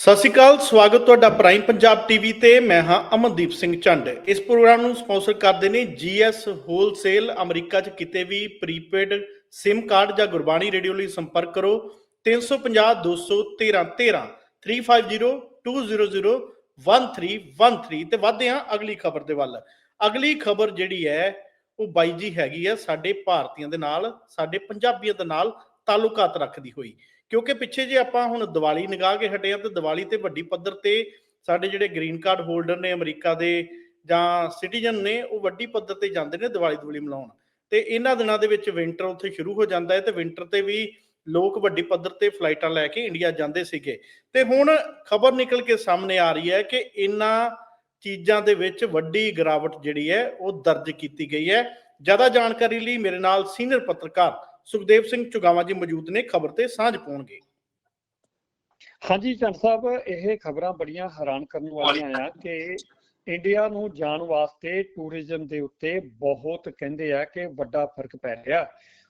ਸਤਿ ਸ਼੍ਰੀ ਅਕਾਲ, ਸਵਾਗਤ ਤੁਹਾਡਾ ਪ੍ਰਾਈਮ ਪੰਜਾਬ ਟੀਵੀ ਤੇ। ਮੈਂ ਹਾਂ ਅਮਨਦੀਪ ਸਿੰਘ ਝੰਡ। ਇਸ ਪ੍ਰੋਗਰਾਮ ਨੂੰ ਸਪਾਂਸਰ ਕਰਦੇ ਨੇ ਜੀਐਸ ਹੋਲਸੇਲ ਅਮਰੀਕਾ 'ਚ ਕਿਤੇ ਵੀ ਪ੍ਰੀਪੇਡ SIM ਕਾਰਡ ਜਾਂ ਗੁਰਬਾਣੀ ਰੇਡੀਓ ਲਈ ਸੰਪਰਕ ਕਰੋ। 350 213 13 350 200 1313 ਤੇ ਵਧਦੇ ਹਾਂ ਅਗਲੀ ਖਬਰ ਦੇ ਵੱਲ। ਅਗਲੀ ਖਬਰ ਜਿਹੜੀ ਹੈ, ਉਹ ਬਾਈ ਜੀ ਹੈਗੀ ਹੈ ਸਾਡੇ ਭਾਰਤੀਆਂ ਦੇ ਨਾਲ, ਸਾਡੇ ਪੰਜਾਬੀਆਂ ਦੇ ਨਾਲ ਤਾਲੁਕਾਤ ਰੱਖਦੀ ਹੋਈ। ਕਿਉਂਕਿ ਪਿੱਛੇ ਜੇ ਆਪਾਂ ਹੁਣ ਦੀਵਾਲੀ ਨਿਗਾਹ ਕੇ ਹਟੇ ਆ ਤੇ ਦੀਵਾਲੀ ਤੇ ਵੱਡੀ ਪੱਧਰ ਤੇ ਸਾਡੇ ਜਿਹੜੇ ਗ੍ਰੀਨ ਕਾਰਡ ਹੋਲਡਰ ਨੇ ਅਮਰੀਕਾ ਦੇ ਜਾਂ ਸਿਟੀਜ਼ਨ ਨੇ, ਉਹ ਵੱਡੀ ਪੱਧਰ ਤੇ ਜਾਂਦੇ ਨੇ ਦੀਵਾਲੀ ਦੀਵਾਲੀ ਮਨਾਉਣ। ਤੇ ਇਹਨਾਂ ਦਿਨਾਂ ਦੇ ਵਿੱਚ ਵਿੰਟਰ ਉੱਥੇ ਸ਼ੁਰੂ ਹੋ ਜਾਂਦਾ ਹੈ ਤੇ ਵਿੰਟਰ ਤੇ ਵੀ ਲੋਕ ਵੱਡੀ ਪੱਧਰ ਤੇ ਫਲਾਈਟਾਂ ਲੈ ਕੇ ਇੰਡੀਆ ਜਾਂਦੇ ਸੀਗੇ। ਤੇ ਹੁਣ ਖਬਰ ਨਿਕਲ ਕੇ ਸਾਹਮਣੇ ਆ ਰਹੀ ਹੈ ਕਿ ਇਹਨਾਂ ਚੀਜ਼ਾਂ ਦੇ ਵਿੱਚ ਵੱਡੀ ਗਿਰਾਵਟ ਜਿਹੜੀ ਹੈ, ਉਹ ਦਰਜ ਕੀਤੀ ਗਈ ਹੈ। ਜ਼ਿਆਦਾ ਜਾਣਕਾਰੀ ਲਈ ਮੇਰੇ ਨਾਲ ਸੀਨੀਅਰ ਪੱਤਰਕਾਰ ਸੁਖਦੇਵ ਸਿੰਘ ਚੁਗਾਵਾ ਜੀ ਮੌਜੂਦ ਨੇ, ਖਬਰ ਤੇ ਸਾਂਝ ਪਾਉਣਗੇ। ਹਾਂਜੀ ਚੰਦ ਸਾਹਿਬ, ਇਹ ਖਬਰਾਂ ਬੜੀਆਂ ਹੈਰਾਨ ਕਰਨ ਵਾਲੀਆਂ ਆ ਕਿ ਇੰਡੀਆ ਨੂੰ ਜਾਣ ਵਾਸਤੇ ਟੂਰਿਜ਼ਮ ਦੇ ਉੱਤੇ ਬਹੁਤ ਕਹਿੰਦੇ ਆ ਕਿ ਵੱਡਾ ਫ਼ਰਕ ਪੈ ਰਿਹਾ।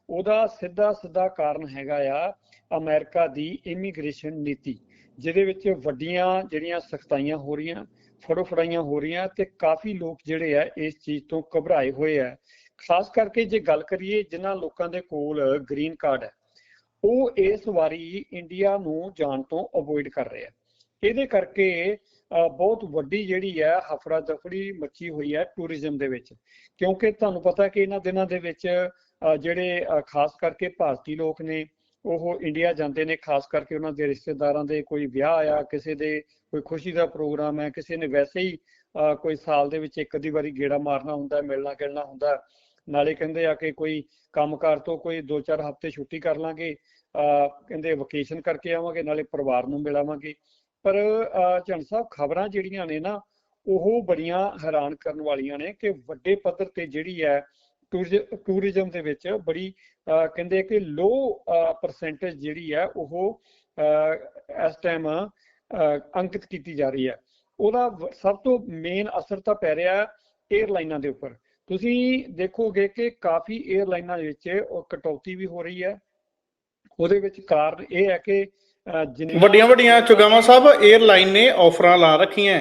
ਉਹਦਾ ਸਿੱਧਾ ਸਿੱਧਾ ਕਾਰਨ ਹੈਗਾ ਆ ਅਮਰੀਕਾ ਦੀ ਇਮੀਗ੍ਰੇਸ਼ਨ ਨੀਤੀ, ਜਿਹਦੇ ਵਿੱਚ ਵੱਡੀਆਂ ਜਿਹੜੀਆਂ ਸਖਤਾਈਆਂ ਹੋ ਰਹੀਆਂ ਫੜੋ ਫੜਾਈਆਂ ਹੋ ਰਹੀਆਂ ਤੇ ਕਾਫੀ ਲੋਕ ਜਿਹੜੇ ਆ ਇਸ ਚੀਜ਼ ਤੋਂ ਘਬਰਾਏ ਹੋਏ ਆ ਖਾਸ ਕਰਕੇ ਜੇ ਗੱਲ ਕਰੀਏ ਜਿਨ੍ਹਾਂ ਲੋਕਾਂ ਦੇ ਕੋਲ ਗ੍ਰੀਨ ਕਾਰਡ ਹੈ ਉਹ ਇਸ ਵਾਰੀ ਇੰਡੀਆ ਨੂੰ ਜਾਣ ਤੋਂ ਅਵੋਇਡ ਕਰ ਰਹੇ ਇਹਦੇ ਕਰਕੇ ਬਹੁਤ ਵੱਡੀ ਜਿਹੜੀ ਹੈ ਹਫੜਾ ਦਫੜੀ ਮੱਚੀ ਹੋਈ ਹੈ ਟੂਰਿਜ਼ਮ ਦੇ ਵਿੱਚ। ਕਿਉਂਕਿ ਤੁਹਾਨੂੰ ਪਤਾ ਕਿ ਇਹਨਾਂ ਦਿਨਾਂ ਦੇ ਵਿੱਚ ਜਿਹੜੇ ਖਾਸ ਕਰਕੇ ਭਾਰਤੀ ਲੋਕ ਨੇ ਉਹ ਇੰਡੀਆ ਜਾਂਦੇ ਨੇ ਖਾਸ ਕਰਕੇ ਉਹਨਾਂ ਦੇ ਰਿਸ਼ਤੇਦਾਰਾਂ ਦੇ ਕੋਈ ਵਿਆਹ ਆਇਆ ਕਿਸੇ ਦੇ ਕੋਈ ਖੁਸ਼ੀ ਦਾ ਪ੍ਰੋਗਰਾਮ ਹੈ ਕਿਸੇ ਨੇ ਵੈਸੇ ਹੀ ਅ, ਕੋਈ ਸਾਲ ਦੇ ਵਿੱਚ ਇੱਕ ਅੱਧੀ ਵਾਰੀ ਗੇੜਾ ਮਾਰਨਾ ਹੁੰਦਾ ਮਿਲਣਾ ਗਿਲਣਾ ਹੁੰਦਾ। ਨਾਲੇ ਕਹਿੰਦੇ ਆ ਕਿ ਕੋਈ ਕੰਮਕਾਰ ਤੋਂ ਕੋਈ 2-4 ਹਫ਼ਤੇ ਛੁੱਟੀ ਕਰ ਲਾਂਗੇ ਅਹ ਕਹਿੰਦੇ ਵਕੇਸ਼ਨ ਕਰਕੇ ਆਵਾਂਗੇ, ਨਾਲੇ ਪਰਿਵਾਰ ਨੂੰ ਮਿਲਾਵਾਂਗੇ। ਪਰ ਝੰਡ ਸਾਹਿਬ, ਖਬਰਾਂ ਜਿਹੜੀਆਂ ਨੇ ਨਾ, ਉਹ ਬੜੀਆਂ ਹੈਰਾਨ ਕਰਨ ਵਾਲੀਆਂ ਨੇ ਕਿ ਵੱਡੇ ਪੱਧਰ ਤੇ ਜਿਹੜੀ ਹੈ ਟੂਰਿ- ਟੂਰਿਜ਼ਮ ਦੇ ਵਿੱਚ ਬੜੀ ਕਹਿੰਦੇ ਕਿ ਲੋ ਪਰਸੈਂਟੇਜ ਜਿਹੜੀ ਹੈ ਉਹ ਅਹ ਇਸ ਟਾਈਮ ਅੰਕਿਤ ਕੀਤੀ ਜਾ ਰਹੀ ਹੈ। ਉਹਦਾ ਸਭ ਤੋਂ ਮੇਨ ਅਸਰ ਤਾਂ ਪੈ ਰਿਹਾ ਏਅਰਲਾਈਨਾਂ ਦੇ ਉੱਪਰ। ਤੁਸੀਂ ਦੇਖੋਗੇ ਕਿ ਕਾਫੀ 에ਅਰਲਾਈਨਾਂ ਵਿੱਚ ਉਹ ਕਟੌਤੀ ਵੀ ਹੋ ਰਹੀ ਹੈ। ਉਹਦੇ ਵਿੱਚ ਕਾਰਨ ਇਹ ਹੈ ਕਿ ਵੱਡੀਆਂ ਵੱਡੀਆਂ ਚੁਗਾਵਾ ਸਾਹਿਬ 에ਅਰਲਾਈਨ ਨੇ ਆਫਰਾਂ ਲਾ ਰੱਖੀਆਂ।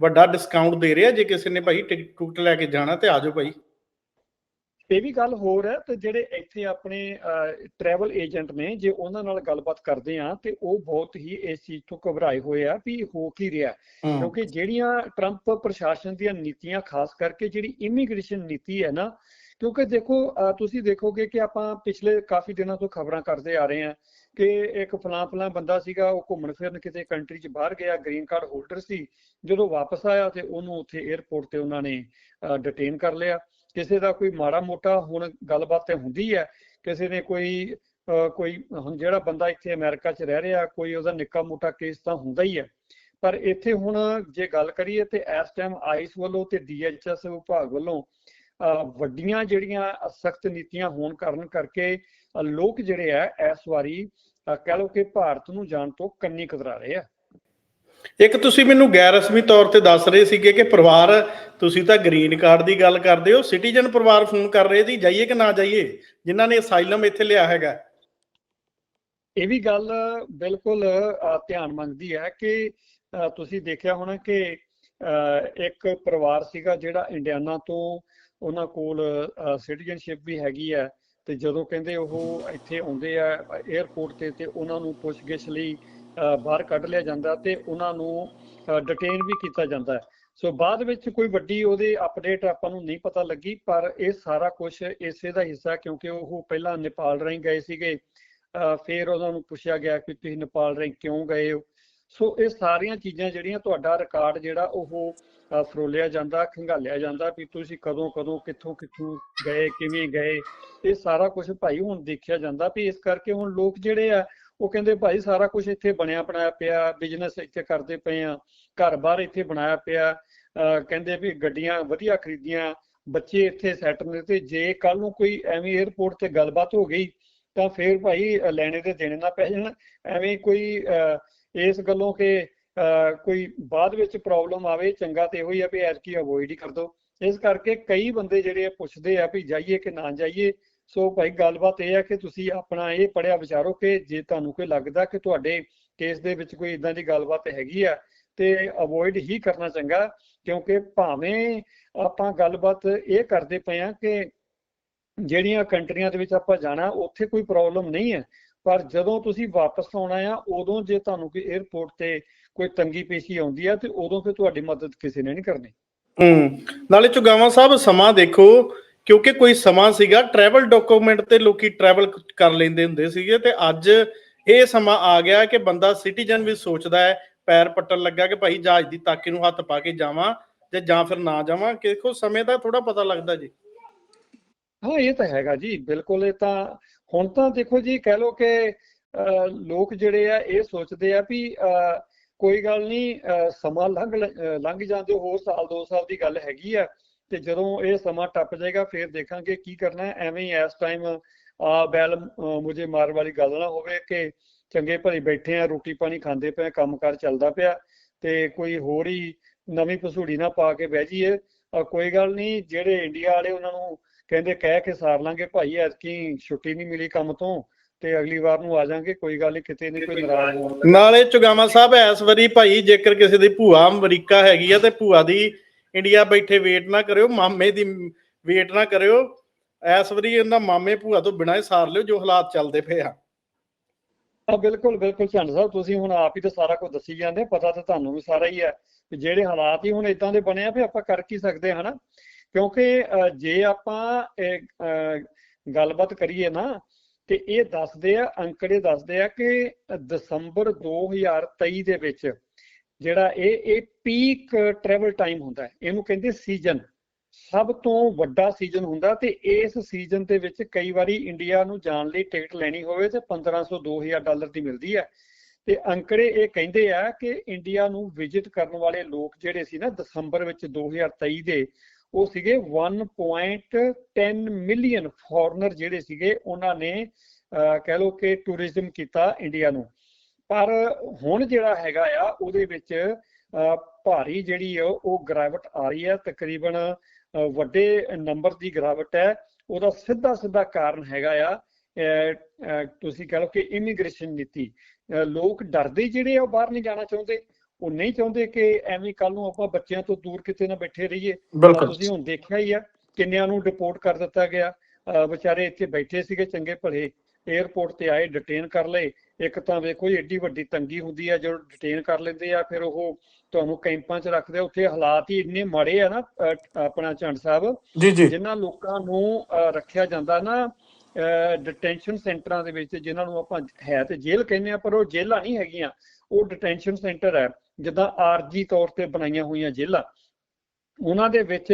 ਵੱਡਾ ਡਿਸਕਾਊਂਟ ਦੇ ਰਿਹਾ, ਜੇ ਕਿਸੇ ਨੇ ਭਾਈ ਟਿਕਟ ਟੁਕਟ ਲੈ ਕੇ ਜਾਣਾ ਤੇ ਆਜੋ ਭਾਈ। ਇਹ ਵੀ ਗੱਲ ਹੋਰ ਹੈ ਤੇ ਜਿਹੜੇ ਇੱਥੇ ਆਪਣੇ ਟਰੈਵਲ ਏਜੰਟ ਨੇ ਜੇ ਉਹਨਾਂ ਨਾਲ ਗੱਲਬਾਤ ਕਰਦੇ ਆ ਤੇ ਉਹ ਬਹੁਤ ਹੀ ਇਸ ਚੀਜ਼ ਤੋਂ ਘਬਰਾਏ ਹੋਏ ਆ ਵੀ ਹੋ ਕੀ ਰਿਹਾ। ਕਿਉਂਕਿ ਜਿਹੜੀਆਂ ਟਰੰਪ ਪ੍ਰਸ਼ਾਸਨ ਦੀਆਂ ਨੀਤੀਆਂ ਖਾਸ ਕਰਕੇ ਜਿਹੜੀ ਇਮੀਗ੍ਰੇਸ਼ਨ ਨੀਤੀ ਹੈ ਨਾ ਕਿਉਂਕਿ ਦੇਖੋ ਤੁਸੀਂ ਦੇਖੋਗੇ ਕਿ ਆਪਾਂ ਪਿਛਲੇ ਕਾਫੀ ਦਿਨਾਂ ਤੋਂ ਖਬਰਾਂ ਕਰਦੇ ਆ ਰਹੇ ਹਾਂ ਕਿ ਇੱਕ ਫਲਾਂ ਫਲਾਂ ਬੰਦਾ ਸੀਗਾ ਉਹ ਘੁੰਮਣ ਫਿਰਨ ਕਿਤੇ ਕੰਟਰੀ 'ਚ ਬਾਹਰ ਗਿਆ ਗ੍ਰੀਨ ਕਾਰਡ ਹੋਲਡਰ ਸੀ ਜਦੋਂ ਵਾਪਸ ਆਇਆ ਤੇ ਉਹਨੂੰ ਉੱਥੇ 에ਅਰਪੋਰਟ ਤੇ ਉਹਨਾਂ ਨੇ ਡਿਟੇਨ ਕਰ ਲਿਆ ਕਿਸੇ ਦਾ ਕੋਈ ਮਾੜਾ ਮੋਟਾ ਹੁਣ ਗੱਲਬਾਤ ਤੇ ਹੁੰਦੀ ਹੈ, ਕਿਸੇ ਨੇ ਕੋਈ, ਅਹ, ਕੋਈ ਹੁਣ ਜਿਹੜਾ ਬੰਦਾ ਇੱਥੇ ਅਮਰੀਕਾ 'ਚ ਰਹਿ ਰਿਹਾ, ਕੋਈ ਉਹਦਾ ਨਿੱਕਾ ਮੋਟਾ ਕੇਸ ਤਾਂ ਹੁੰਦਾ ਹੀ ਹੈ। ਪਰ ਇੱਥੇ ਹੁਣ ਜੇ ਗੱਲ ਕਰੀਏ ਤੇ ਇਸ ਟਾਈਮ ਆਈਸ ਵੱਲੋਂ ਤੇ ਡੀਐਚਐਸ ਵਿਭਾਗ ਵੱਲੋਂ, ਅਹ, ਵੱਡੀਆਂ ਜਿਹੜੀਆਂ ਸਖਤ ਨੀਤੀਆਂ ਹੋਣ ਕਾਰਨ ਕਰਕੇ ਲੋਕ ਜਿਹੜੇ ਆ ਇਸ ਵਾਰੀ, ਅਹ, ਕਹਿ ਲਓ ਕਿ ਭਾਰਤ ਨੂੰ ਜਾਣ ਤੋਂ ਕੰਨੀ ਕਤਰਾ ਰਹੇ ਆ। ਇੱਕ ਤੁਸੀਂ ਮੈਨੂੰ ਗੈਰ ਰਸਮੀ ਤੌਰ ਤੇ ਦੱਸ ਰਹੇ ਸੀਗੇ ਕਿ ਪਰਿਵਾਰ, ਤੁਸੀਂ ਤਾਂ ਗ੍ਰੀਨ ਕਾਰਡ ਦੀ ਗੱਲ ਕਰਦੇ ਹੋ, ਸਿਟੀਜ਼ਨ ਪਰਿਵਾਰ ਫੋਨ ਕਰ ਰਹੇ ਸੀ, ਜਾਈਏ ਕਿ ਨਾ ਜਾਈਏ, ਜਿਨ੍ਹਾਂ ਨੇ ਅਸਾਈਲਮ ਇੱਥੇ ਲਿਆ ਹੈਗਾ? ਇਹ ਵੀ ਗੱਲ ਬਿਲਕੁਲ ਧਿਆਨ ਮੰਗਦੀ ਹੈ ਕਿ ਤੁਸੀਂ ਦੇਖਿਆ ਹੋਣਾ ਕਿ ਇੱਕ ਪਰਿਵਾਰ ਸੀਗਾ ਜਿਹੜਾ ਇੰਡੀਆਨਾ ਤੋਂ ਉਹਨਾਂ ਕੋਲ ਸਿਟੀਜ਼ਨਸ਼ਿਪ ਵੀ ਹੈਗੀ ਹੈ ਤੇ ਜਦੋਂ ਕਹਿੰਦੇ ਉਹ ਇੱਥੇ ਆਉਂਦੇ ਆ 에ਅਰਪੋਰਟ ਤੇ ਤੇ ਉਹਨਾਂ ਨੂੰ ਪੁੱਛਗਿੱਛ ਲਈ ਬਾਹਰ ਕੱਢ ਲਿਆ ਜਾਂਦਾ ਤੇ ਉਹਨਾਂ ਨੂੰ ਡਿਟੇਨ ਵੀ ਕੀਤਾ ਜਾਂਦਾ ਹੈ। ਸੋ ਬਾਅਦ ਵਿੱਚ ਕੋਈ ਵੱਡੀ ਉਹਦੇ ਅਪਡੇਟ ਆਪਾਂ ਨੂੰ ਨਹੀਂ ਪਤਾ ਲੱਗੀ, ਪਰ ਇਹ ਸਾਰਾ ਕੁਝ ਇਸੇ ਦਾ ਹਿੱਸਾ ਕਿਉਂਕਿ ਉਹ ਪਹਿਲਾਂ ਨੇਪਾਲ ਰਾਹੀਂ ਗਏ ਸੀਗੇ। ਫਿਰ ਉਹਨਾਂ ਨੂੰ ਪੁੱਛਿਆ ਗਿਆ ਕਿ ਤੁਸੀਂ ਨੇਪਾਲ ਰਾਹੀਂ ਕਿਉਂ ਗਏ ਹੋ? ਸੋ ਇਹ ਸਾਰੀਆਂ ਚੀਜ਼ਾਂ ਜਿਹੜੀਆਂ ਤੁਹਾਡਾ ਰਿਕਾਰਡ ਜਿਹੜਾ ਉਹ ਫਰੋਲਿਆ ਜਾਂਦਾ, ਖੰਗਾਲਿਆ ਜਾਂਦਾ ਵੀ ਤੁਸੀਂ ਕਦੋਂ ਕਦੋਂ, ਕਿੱਥੋਂ ਕਿੱਥੋਂ ਗਏ, ਕਿਵੇਂ ਗਏ। ਇਹ ਸਾਰਾ ਕੁਝ ਭਾਈ ਹੁਣ ਦੇਖਿਆ ਜਾਂਦਾ ਵੀ ਇਸ ਕਰਕੇ ਹੁਣ ਲੋਕ ਜਿਹੜੇ ਆ ਉਹ ਕਹਿੰਦੇ ਭਾਈ ਸਾਰਾ ਕੁਝ ਇੱਥੇ ਬਣਿਆ ਬਣਾਇਆ ਪਿਆ ਬਿਜ਼ਨਸ ਇੱਥੇ ਕਰਦੇ ਪਏ ਆ ਘਰ-ਬਾਰ ਇੱਥੇ ਬਣਾਇਆ ਪਿਆ। ਕਹਿੰਦੇ ਵੀ ਗੱਡੀਆਂ ਵਧੀਆ ਖਰੀਦੀਆਂ, ਬੱਚੇ ਇੱਥੇ ਸੈੱਟ ਨੇ ਤੇ ਜੇ ਕੱਲ ਨੂੰ ਕੋਈ ਐਵੇਂ 에ਅਰਪੋਰਟ ਤੇ ਗੱਲਬਾਤ ਹੋ ਗਈ, ਤਾਂ ਫੇਰ ਭਾਈ ਲੈਣੇ ਦੇ ਦੇਣੇ ਨਾ ਪੈ ਜਾਣ। ਐਵੇਂ ਕੋਈ ਇਸ ਗੱਲੋਂ ਕਿ ਕੋਈ ਬਾਅਦ ਵਿੱਚ ਪ੍ਰੋਬਲਮ ਆਵੇ, ਚੰਗਾ ਤੇ ਇਹੋ ਹੀ ਆ ਵੀ ਐਤਕੀ ਅਵੋਇਡ ਹੀ ਕਰ ਦੋ। ਇਸ ਕਰਕੇ ਕਈ ਬੰਦੇ ਜਿਹੜੇ ਪੁੱਛਦੇ ਆ ਵੀ ਜਾਈਏ ਕਿ ਨਾ ਜਾਈਏ ਸੋ ਭਾਈ, ਗੱਲਬਾਤ ਇਹ ਹੈ ਕਿ ਤੁਸੀਂ ਆਪਣਾ ਇਹ ਪੜਿਆ ਵਿਚਾਰੋ ਕਿ ਜੇ ਤੁਹਾਨੂੰ ਕੋਈ ਲੱਗਦਾ ਕਿ ਤੁਹਾਡੇ ਕੇਸ ਦੇ ਵਿੱਚ ਕੋਈ ਇਦਾਂ ਦੀ ਗੱਲਬਾਤ ਹੈਗੀ ਆ, ਤੇ ਅਵੋਇਡ ਹੀ ਕਰਨਾ ਚੰਗਾ, ਕਿਉਂਕਿ ਭਾਵੇਂ ਆਪਾਂ ਗੱਲਬਾਤ ਇਹ ਕਰਦੇ ਪਏ ਆ ਕਿ ਜਿਹੜੀਆਂ ਕੰਟਰੀਆਂ ਦੇ ਵਿੱਚ ਆਪਾਂ ਜਾਣਾ, ਉੱਥੇ ਕੋਈ ਪ੍ਰੋਬਲਮ ਨਹੀਂ ਹੈ। ਪਰ ਜਦੋਂ ਤੁਸੀਂ ਵਾਪਸ ਆਉਣਾ ਆ, ਉਦੋਂ ਜੇ ਤੁਹਾਨੂੰ ਕੋਈ 에ਅਰਪੋਰਟ ਤੇ ਕੋਈ ਤੰਗੀ ਪੇਸ਼ੀ ਆਉਂਦੀ ਆ, ਤੇ ਉਦੋਂ ਫਿਰ ਤੁਹਾਡੀ ਮਦਦ ਕਿਸੇ ਨੇ ਨਹੀਂ ਕਰਨੀ। ਹੂੰ। ਨਾਲੇ ਚੁਗਾਵਾ ਸਾਹਿਬ, ਸਮਾਂ ਦੇਖੋ। ਕਿਉਂਕਿ ਕੋਈ ਸਮਾਂ ਸੀਗਾ ਟਰੈਵਲ ਡਾਕੂਮੈਂਟ ਤੇ ਲੋਕੀ ਟਰੈਵਲ ਕਰ ਲੈਂਦੇ ਹੁੰਦੇ ਸੀਗੇ ਤੇ ਅੱਜ ਇਹ ਸਮਾਂ ਆ ਗਿਆ ਕਿ ਬੰਦਾ ਸਿਟੀਜ਼ਨ ਵੀ ਸੋਚਦਾ ਹੈ, ਪੈਰ ਪੱਟਣ ਲੱਗਾ ਕਿ ਭਾਈ ਜਹਾਜ਼ ਦੀ ਤਾਕੀ ਨੂੰ ਹੱਥ ਪਾ ਕੇ ਜਾਵਾਂ ਤੇ ਜਾਂ ਫਿਰ ਨਾ ਜਾਵਾਂ। ਕਿ ਸਮੇਂ ਦਾ ਥੋੜਾ ਪਤਾ ਲੱਗਦਾ ਜੀ। ਹਾਂ, ਇਹ ਤਾਂ ਹੈਗਾ ਜੀ, ਬਿਲਕੁਲ ਇਹ ਤਾਂ, ਹੁਣ ਤਾਂ ਦੇਖੋ ਜੀ, ਕਹਿ ਲਓ ਕਿ ਲੋਕ ਜਿਹੜੇ ਆ ਇਹ ਸੋਚਦੇ ਆ ਵੀ ਕੋਈ ਗੱਲ ਨਹੀਂ ਸਮਾਂ ਲੰਘ ਲੰਘ ਜਾਂਦੇ, ਹੋਰ ਸਾਲ, ਦੋ ਸਾਲ ਦੀ ਗੱਲ ਹੈਗੀ ਆ। ਤੇ ਜਦੋਂ ਇਹ ਸਮਾਂ ਟੱਪ ਜਾਏਗਾ, ਫਿਰ ਦੇਖਾਂਗੇ ਕੀ ਕਰਨਾ ਐਵੇਂ ਇਸ ਟਾਈਮ ਆ ਬੈਲ ਮੁਝੇ ਮਾਰ ਵਾਲੀ ਗੱਲ ਨਾ ਹੋਵੇ ਕਿ ਚੰਗੇ ਭਲੇ ਬੈਠੇ ਆ ਰੋਟੀ ਪਾਣੀ ਖਾਂਦੇ ਪਏ ਕੰਮਕਾਰ ਚੱਲਦਾ ਪਿਆ, ਤੇ ਕੋਈ ਹੋਰ ਹੀ ਨਵੀਂ ਪਸੂੜੀ ਨਾ ਪਾ ਕੇ ਬਹਿ ਜਾਈਏ। ਕੋਈ ਗੱਲ ਨਹੀਂ, ਜਿਹੜੇ ਇੰਡੀਆ ਵਾਲੇ ਉਹਨਾਂ ਨੂੰ ਕਹਿੰਦੇ ਕਹਿ ਕੇ ਸਾਰ ਲਾਂਗੇ, ਭਾਈ, ਐਤਕੀ ਛੁੱਟੀ ਨਹੀਂ ਮਿਲੀ ਕੰਮ ਤੋਂ, ਤੇ ਅਗਲੀ ਵਾਰ ਨੂੰ ਆ ਜਾਾਂਗੇ, ਕੋਈ ਗੱਲ ਨਹੀਂ ਕਿਤੇ ਨਹੀਂ ਕੋਈ ਨਾਰਾਜ਼ ਹੋਣ ਨਾਲੇ ਚੁਗਾਵਾ ਸਾਹਿਬ, ਇਸ ਵਾਰੀ ਭਾਈ, ਜੇਕਰ ਕਿਸੇ ਦੀ ਭੂਆ ਅਮਰੀਕਾ ਹੈਗੀ ਆ, ਤੇ ਭੂਆ ਦੀ ਇੰਡੀਆ ਬੈਠੇ ਵੇਟ ਨਾ ਕਰਿਓ, ਮਾਮੇ ਦੀ ਵੇਟ ਨਾ ਕਰਿਓ। ਇਸ ਵਾਰੀ ਇਹਨਾਂ ਮਾਮੇ ਭੂਆ ਤੋਂ ਬਿਨਾਂ ਹੀ ਸਾਰ ਲਿਓ, ਜੋ ਹਾਲਾਤ ਚੱਲਦੇ ਪਏ ਆ। ਆ ਬਿਲਕੁਲ ਬਿਲਕੁਲ ਝੰਡ ਸਾਹਿਬ, ਤੁਸੀਂ ਹੁਣ ਆਪ ਹੀ ਤਾਂ ਸਾਰਾ ਕੁਝ ਦੱਸੀ ਜਾਂਦੇ, ਪਤਾ ਤਾਂ ਤੁਹਾਨੂੰ ਵੀ ਸਾਰਾ ਹੀ ਹੈ ਕਿ ਜਿਹੜੇ ਹਾਲਾਤ ਹੀ ਹੁਣ ਇਦਾਂ ਦੇ ਬਣੇ ਆ ਵੀ ਆਪਾਂ ਕਰ ਕੀ ਸਕਦੇ ਹਾਂ ਹਨਾ? ਕਿਉਂਕਿ ਜੇ ਆਪਾਂ ਗੱਲਬਾਤ ਕਰੀਏ ਨਾ, ਤੇ ਇਹ ਦੱਸਦੇ ਆ, ਅੰਕੜੇ ਦੱਸਦੇ ਆ ਕਿ ਦਸੰਬਰ 2023 ਦੇ ਵਿੱਚ ਜਿਹੜਾ ਇਹ ਇਹ ਪੀਕ ਟਰੈਵਲ ਟਾਈਮ ਹੁੰਦਾ ਹੈ, ਇਹਨੂੰ ਕਹਿੰਦੇ ਸੀਜ਼ਨ ਸਭ ਤੋਂ ਵੱਡਾ ਸੀਜ਼ਨ ਹੁੰਦਾ ਤੇ ਇਸ ਸੀਜ਼ਨ ਦੇ ਵਿੱਚ ਕਈ ਵਾਰੀ ਇੰਡੀਆ ਨੂੰ ਜਾਣ ਲਈ ਟਿਕਟ ਲੈਣੀ ਹੋਵੇ ਤੇ 1500 2000 ਡਾਲਰ ਦੀ ਮਿਲਦੀ ਹੈ। ਤੇ ਅੰਕੜੇ ਇਹ ਕਹਿੰਦੇ ਆ ਕਿ ਇੰਡੀਆ ਨੂੰ ਵਿਜ਼ਿਟ ਕਰਨ ਵਾਲੇ ਲੋਕ ਜਿਹੜੇ ਸੀ ਨਾ ਦਸੰਬਰ ਵਿੱਚ 2023 ਦੇ, ਉਹ ਸੀਗੇ 1.10 ਮਿਲੀਅਨ ਫੋਰਨਰ ਜਿਹੜੇ ਸੀਗੇ, ਉਹਨਾਂ ਨੇ ਕਹਿ ਲਓ ਕਿ ਟੂਰਿਜ਼ਮ ਕੀਤਾ ਇੰਡੀਆ ਨੂੰ। ਪਰ ਹੁਣ ਜਿਹੜਾ ਹੈਗਾ ਆ ਉਹਦੇ ਵਿੱਚ ਭਾਰੀ ਜਿਹੜੀ ਆ ਉਹ ਗਿਰਾਵਟ ਆ ਰਹੀ ਹੈ। ਤਕਰੀਬਨ ਵੱਡੇ ਨੰਬਰ ਦੀ ਗਿਰਾਵਟ ਹੈ। ਉਹਦਾ ਸਿੱਧਾ ਸਿੱਧਾ ਕਾਰਨ ਹੈਗਾ ਆ ਤੁਸੀਂ ਕਹ ਲਓ ਕਿ ਇਮੀਗ੍ਰੇਸ਼ਨ ਨੀਤੀ। ਲੋਕ ਡਰਦੇ ਜਿਹੜੇ ਆ ਉਹ ਬਾਹਰ ਨਹੀਂ ਜਾਣਾ ਚਾਹੁੰਦੇ। ਉਹ ਨਹੀਂ ਚਾਹੁੰਦੇ ਕਿ ਐਵੇਂ ਕੱਲ ਨੂੰ ਆਪਾਂ ਬੱਚਿਆਂ ਤੋਂ ਦੂਰ ਕਿਤੇ ਨਾ ਬੈਠੇ ਰਹੀਏ। ਤੁਸੀਂ ਹੁਣ ਦੇਖਿਆ ਹੀ ਆ ਕਿੰਨਿਆਂ ਨੂੰ ਡਿਪੋਰਟ ਕਰ ਦਿੱਤਾ ਗਿਆ। ਵਿਚਾਰੇ ਇੱਥੇ ਬੈਠੇ ਸੀਗੇ ਚੰਗੇ ਭਲੇ। 에ਅਰਪੋਰਟ ਤੇ ਆਏ ਡਿਟੇਨ ਕਰ ਲਏ। ਇੱਕ ਤਾਂ ਵੇਖੋ ਜੀ ਏਡੀ ਵੱਡੀ ਤੰਗੀ ਹੁੰਦੀ ਆ ਜਦੋਂ ਡਿਟੇਨ ਕਰ ਲੈਂਦੇ ਆ ਫਿਰ ਉਹ ਤੁਹਾਨੂੰ ਕੈਂਪਾਂ 'ਚ ਰੱਖਦੇ ਆ ਉੱਥੇ ਹਾਲਾਤ ਹੀ ਇੰਨੇ ਮਾੜੇ ਆ ਨਾ ਆਪਣਾ ਚੰਡ ਸਾਹਿਬ ਜੀ ਜੀ। ਜਿਨ੍ਹਾਂ ਲੋਕਾਂ ਨੂੰ ਰੱਖਿਆ ਜਾਂਦਾ ਨਾ ਡਿਟੈਂਸ਼ਨ ਸੈਂਟਰਾਂ ਦੇ ਵਿੱਚ ਜਿਨ੍ਹਾਂ ਨੂੰ ਆਪਾਂ ਹੈ ਤੇ ਜੇਲ੍ਹ ਕਹਿੰਦੇ ਆ ਪਰ ਉਹ ਜੇਲ੍ਹਾਂ ਨਹੀਂ ਹੈਗੀਆਂ ਉਹ ਡਿਟੈਂਸ਼ਨ ਸੈਂਟਰ ਹੈ ਜਿੱਦਾਂ ਆਰਜੀ ਤੌਰ ਤੇ ਬਣਾਈਆਂ ਹੋਈਆਂ ਜੇਲ੍ਹਾਂ। ਉਹਨਾਂ ਦੇ ਵਿੱਚ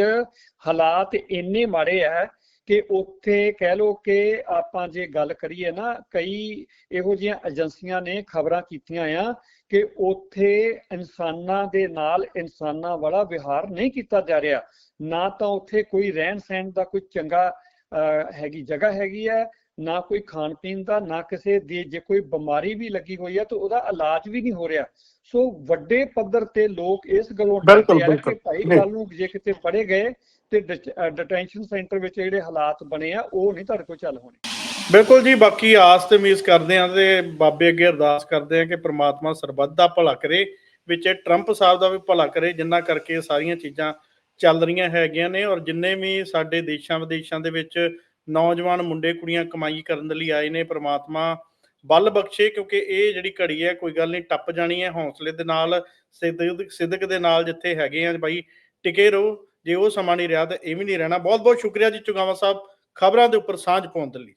ਹਾਲਾਤ ਇੰਨੇ ਮਾੜੇ ਆ ਕਿ ਉੱਥੇ ਕਹਿ ਲਓ ਕਿ ਆਪਾਂ ਜੇ ਗੱਲ ਕਰੀਏ ਨਾ ਕਈ ਇਹੋ ਜਿਹੀਆਂ ਏਜੰਸੀਆਂ ਨੇ ਖਬਰਾਂ ਕੀਤੀਆਂ ਆ ਕਿ ਉੱਥੇ ਇਨਸਾਨਾਂ ਦੇ ਨਾਲ ਇਨਸਾਨਾਂ ਵਾਲਾ ਵਿਹਾਰ ਨਹੀਂ ਕੀਤਾ ਜਾ ਰਿਹਾ ਨਾ ਤਾਂ ਉੱਥੇ ਕੋਈ ਰਹਿਣ ਸਹਿਣ ਦਾ ਕੋਈ ਚੰਗਾ ਹੈਗੀ ਜਗ੍ਹਾ ਹੈਗੀ ਹੈ ਨਾ ਕੋਈ ਖਾਣ ਪੀਣ ਦਾ ਨਾ ਕਿਸੇ ਦੀ ਜੇ ਕੋਈ ਬਿਮਾਰੀ ਵੀ ਲੱਗੀ ਹੋਈ ਹੈ ਤਾਂ ਉਹਦਾ ਇਲਾਜ ਵੀ ਨਹੀਂ ਹੋ ਰਿਹਾ ਸੋ ਵੱਡੇ ਪੱਧਰ ਤੇ ਲੋਕ ਇਸ ਗੱਲੋਂ ਡਰਦੇ ਆ ਕਿ। ਭਾਈ। ਕੱਲ ਨੂੰ ਜੇ ਕਿਤੇ ਫੜੇ ਗਏ ਤੇ ਡਿਟੈਂਸ਼ਨ ਸੈਂਟਰ ਵਿੱਚ ਜਿਹੜੇ ਹਾਲਾਤ ਬਣੇ ਆ, ਉਹ ਨਹੀਂ ਤੁਹਾਡੇ ਕੋਲ ਚੱਲ ਹੋਣੇ। ਬਿਲਕੁਲ ਜੀ, ਬਾਕੀ ਆਸ ਤੇ ਉਮੀਦ ਕਰਦੇ ਆਂ ਤੇ ਬਾਬੇ ਅੱਗੇ ਅਰਦਾਸ ਕਰਦੇ ਆਂ ਕਿ ਪ੍ਰਮਾਤਮਾ ਸਰਬੱਤ ਦਾ ਭਲਾ ਕਰੇ, ਵਿੱਚ ਟਰੰਪ ਸਾਹਿਬ ਦਾ ਵੀ ਭਲਾ ਕਰੇ, ਜਿੰਨਾ ਕਰਕੇ ਸਾਰੀਆਂ ਚੀਜ਼ਾਂ ਚੱਲ ਰਹੀਆਂ ਹੈਗੀਆਂ ਨੇ ਔਰ ਜਿੰਨੇ ਵੀ ਸਾਡੇ ਦੇਸ਼ਾਂ ਵਿਦੇਸ਼ਾਂ ਦੇ ਵਿੱਚ ਨੌਜਵਾਨ ਮੁੰਡੇ ਕੁੜੀਆਂ ਕਮਾਈ ਕਰਨ ਦੇ ਲਈ ਆਏ ਨੇ, ਪ੍ਰਮਾਤਮਾ ਬਲ ਬਖਸ਼ੇ ਕਿਉਂਕਿ ਇਹ ਜਿਹੜੀ ਘੜੀ ਹੈ, ਕੋਈ ਗੱਲ ਨਹੀਂ, ਟੱਪ ਜਾਣੀ ਹੈ ਹੌਸਲੇ ਦੇ ਨਾਲ ਸਿੱਧਕ ਸਿੱਧਕ ਦੇ ਨਾਲ ਜਿੱਥੇ ਹੈਗੇ ਆ। ਬਾਈ, ਟਿਕੇ ਰਹੋ। ਜੇ ਉਹ ਸਮਾਂ ਨਹੀਂ ਰਿਹਾ ਤਾਂ ਇਹ ਵੀ ਨਹੀਂ ਰਹਿਣਾ। ਬਹੁਤ ਬਹੁਤ ਸ਼ੁਕਰੀਆ ਜੀ ਚੁਗਾਵਾ ਸਾਹਿਬ ਖਬਰਾਂ ਦੇ ਉੱਪਰ ਸਾਂਝ ਪਾਉਣ ਦੇ ਲਈ।